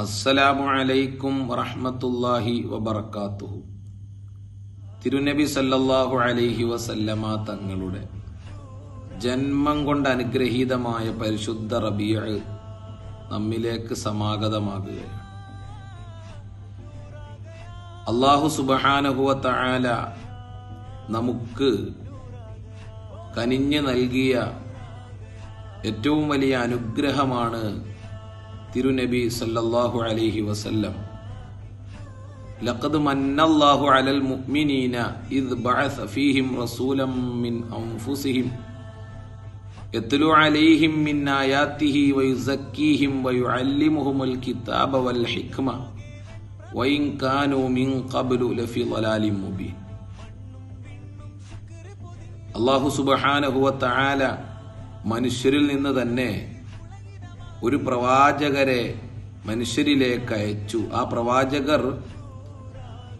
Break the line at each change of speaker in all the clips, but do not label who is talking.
അസ്സലാമു അലൈക്കും വറഹ്മത്തുള്ളാഹി വബറകാതുഹു തിരുനബി സല്ലല്ലാഹു അലൈഹി വസല്ലമ തങ്ങളുടെ ജന്മം കൊണ്ട് അനുഗ്രഹീതമായ പരിശുദ്ധ റബിയ നമ്മിലേക്ക് സമാഗതമാകുകയാണ്. അള്ളാഹു സുബഹാനഹുവ തആല നമുക്ക് കനിഞ്ഞു നൽകിയ ഏറ്റവും വലിയ അനുഗ്രഹമാണ് തിരുനബി സല്ലല്ലാഹു അലൈഹി വസല്ലം ലഖദ് മന്നല്ലാഹു അലൽ മുഅ്മിനീന ഇദ് ബഅസ ഫീഹിം റസൂലം മിൻ അൻഫുസിഹിം യത്ലു അലൈഹിം മിൻ ആയാതിഹി വയുസക്കീഹിം വയുഅല്ലിമുഹുൽ കിതാബ വൽ ഹിക്മ വഇൻ കാനൂ മിൻ ഖബ്ലു ലഫീ ളലാലിൻ മുബീൻ. അല്ലാഹു സുബ്ഹാനഹു വ തആല മനുഷ്യരിൽ നിന്ന് തന്നെ ഒരു പ്രവാചകരെ മനുഷ്യരിലേക്ക് അയച്ചു. ആ പ്രവാചകർ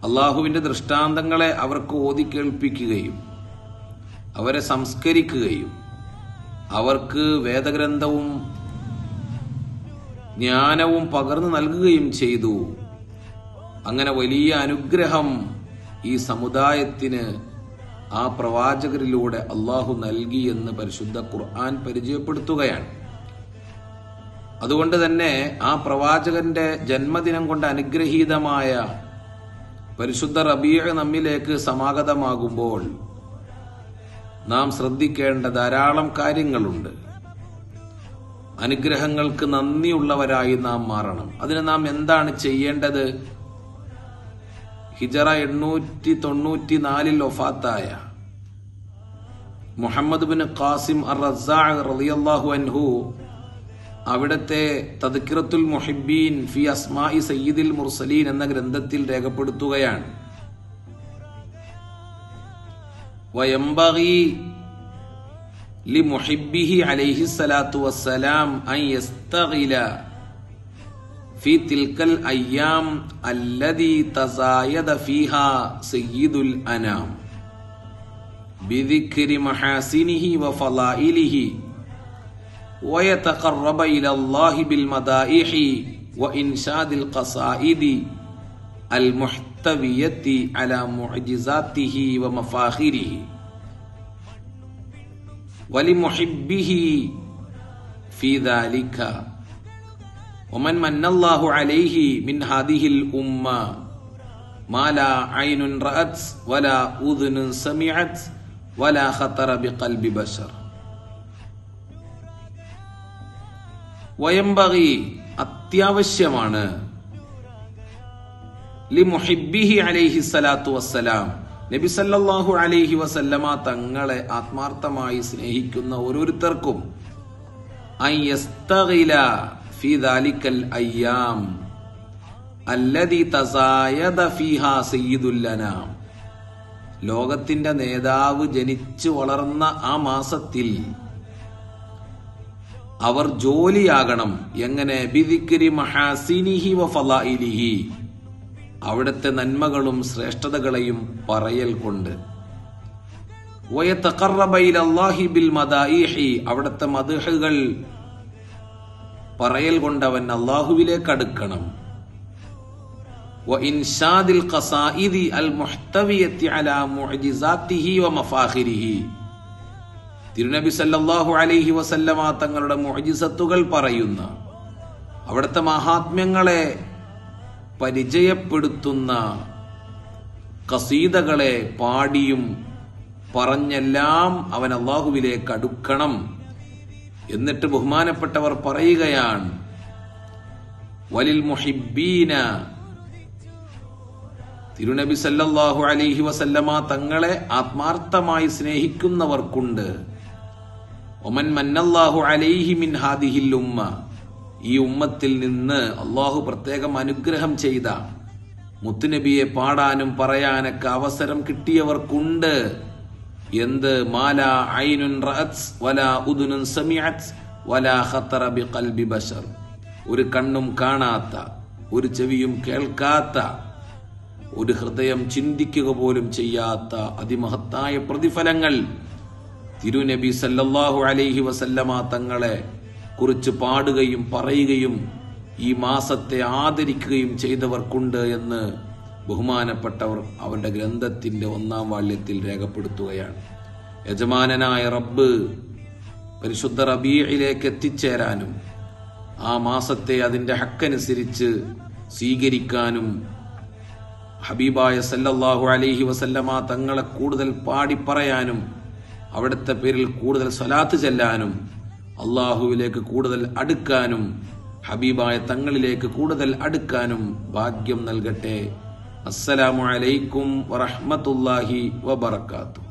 അള്ളാഹുവിന്റെ ദൃഷ്ടാന്തങ്ങളെ അവർക്ക് ഓതി കേൾപ്പിക്കുകയും അവരെ സംസ്കരിക്കുകയും അവർക്ക് വേദഗ്രന്ഥവും ജ്ഞാനവും പകർന്നു നൽകുകയും ചെയ്തു. അങ്ങനെ വലിയ അനുഗ്രഹം ഈ സമുദായത്തിന് ആ പ്രവാചകരിലൂടെ അള്ളാഹു നൽകി എന്ന് പരിശുദ്ധ ഖുർആൻ പരിചയപ്പെടുത്തുകയാണ്. അതുകൊണ്ട് തന്നെ ആ പ്രവാചകന്റെ ജന്മദിനം കൊണ്ട് അനുഗ്രഹീതമായ പരിശുദ്ധ റബീഅ നമ്മിലേക്ക് സമാഗതമാകുമ്പോൾ നാം ശ്രദ്ധിക്കേണ്ട ധാരാളം കാര്യങ്ങളുണ്ട്. അനുഗ്രഹങ്ങൾക്ക് നന്ദിയുള്ളവരായി നാം മാറണം. അതിന് നാം എന്താണ് ചെയ്യേണ്ടത്? ഹിജറ എണ്ണൂറ്റി തൊണ്ണൂറ്റി നാലിൽ ഒഫാത്തായ മുഹമ്മദ് ബിൻ ഖാസിം അർ റസാ റളിയല്ലാഹു അൻഹു അവിടത്തെ തദ്ക്കിറത്തുൽ മുഹിബീൻ ഫി അസ്മായി സയ്യിദിൽ മുർസലീൻ എന്ന ഗ്രന്ഥത്തിൽ രേഖപ്പെടുത്തുകയാണ് വയംബഗി لمحبه عليه الصلاة والسلام أن يستغل في تلك الأيام الذي تزايد فيها سيد الأنام بذكر محاسنه وفضائله ويتقرب إلى الله بالمدائح وإنشاد القصائد المحتوية على معجزاته ومفاخره. ولمحبه في ذلك. ومن من الله عليه من هذه الأمة. ما لا عين رأت ولا أذن سمعت ولا خطر بقلب بشر. വയംബകി അത്യാവശ്യമാണ്. ലി മുഹിബിഹി അലൈഹി സ്വലാത്തു വസ്സലാം. നബി സല്ലല്ലാഹു അലൈഹി വസല്ലമ തങ്ങളെ ആത്മാർത്ഥമായി സ്നേഹിക്കുന്ന ഓരോരുത്തർക്കും അയ്യാം തസായദ ഫിഹാ ലോകത്തിന്റെ നേതാവ് ജനിച്ചു വളർന്ന ആ മാസത്തിൽ അവർ ജോലിയാകണം. എങ്ങനെ? ബിദിക്രി മഹാസിനിഹി വ ഫലായിലിഹി. അവിടുത്തെ നന്മകളും ശ്രേഷ്ഠതകളെയും പറയൽ കൊണ്ട്. അവിടുത്തെ മദ്ഹുകൾ പറയൽ കൊണ്ട് അവൻ അള്ളാഹുവിലേക്ക് അടുക്കണം. ഖസായിദി അൽ മുഹ്തവിയത്തി അലാ മുഅ്ജിസാത്തിഹി വ മഫാഖിരിഹി. തിരുനബി സല്ലാഹു അലൈഹി വസല്ലമ തങ്ങളുടെ മുഅ്ജിസത്തുകൾ പറയുന്ന അവിടുത്തെ മഹാത്മ്യങ്ങളെ പരിചയപ്പെടുത്തുന്ന കസീതകളെ പാടിയും പറഞ്ഞെല്ലാം അവൻ അള്ളാഹുവിലേക്ക് അടുക്കണം എന്നിട്ട് ബഹുമാനപ്പെട്ടവർ പറയുകയാണ് വലിൽ മുഹിബീന തിരുനബി സല്ലാഹു അലൈഹി വസല്ലമ തങ്ങളെ ആത്മാർത്ഥമായി സ്നേഹിക്കുന്നവർക്കുണ്ട്. ഈ ഉമ്മത്തിൽ നിന്ന് അള്ളാഹു പ്രത്യേകം അനുഗ്രഹം ചെയ്ത മുത്തുനബിയെ പാടാനും പറയാനൊക്കെ അവസരം കിട്ടിയവർക്കുണ്ട്. എന്ത്? മാല ഐനുൻ ഉദുനുൻ ബിഖൽബി ബശർ. ഒരു കണ്ണും കാണാത്ത ഒരു ചെവിയും കേൾക്കാത്ത ഒരു ഹൃദയം ചിന്തിക്കുക പോലും ചെയ്യാത്ത അതിമഹത്തായ പ്രതിഫലങ്ങൾ തിരുനബി സല്ലല്ലാഹു അലൈഹി വസല്ലമ തങ്ങളെ കുറിച്ച് പാടുകയും പറയുകയും ഈ മാസത്തെ ആദരിക്കുകയും ചെയ്തവർക്കുണ്ട് എന്ന് ബഹുമാനപ്പെട്ടവർ അവരുടെ ഗ്രന്ഥത്തിന്റെ ഒന്നാം വാള്യത്തിൽ രേഖപ്പെടുത്തുകയാണ്. യജമാനനായ റബ്ബ് പരിശുദ്ധ റബീയിലേക്ക് എത്തിച്ചേരാനും ആ മാസത്തെ അതിന്റെ ഹക്കനുസരിച്ച് സ്വീകരിക്കാനും ഹബീബായ സല്ലല്ലാഹു അലൈഹി വസല്ലമ തങ്ങളെ കൂടുതൽ പാടിപ്പറയാനും അവിടുത്തെ പേരിൽ കൂടുതൽ സ്വലാത്ത് ചെല്ലാനും അള്ളാഹുവിലേക്ക് കൂടുതൽ അടുക്കാനും ഹബീബായ തങ്ങളിലേക്ക് കൂടുതൽ അടുക്കാനും ഭാഗ്യം നൽകട്ടെ. അസ്സലാമു അലൈക്കും വറഹ്മത്തുള്ളാഹി വബറകാതുഹു.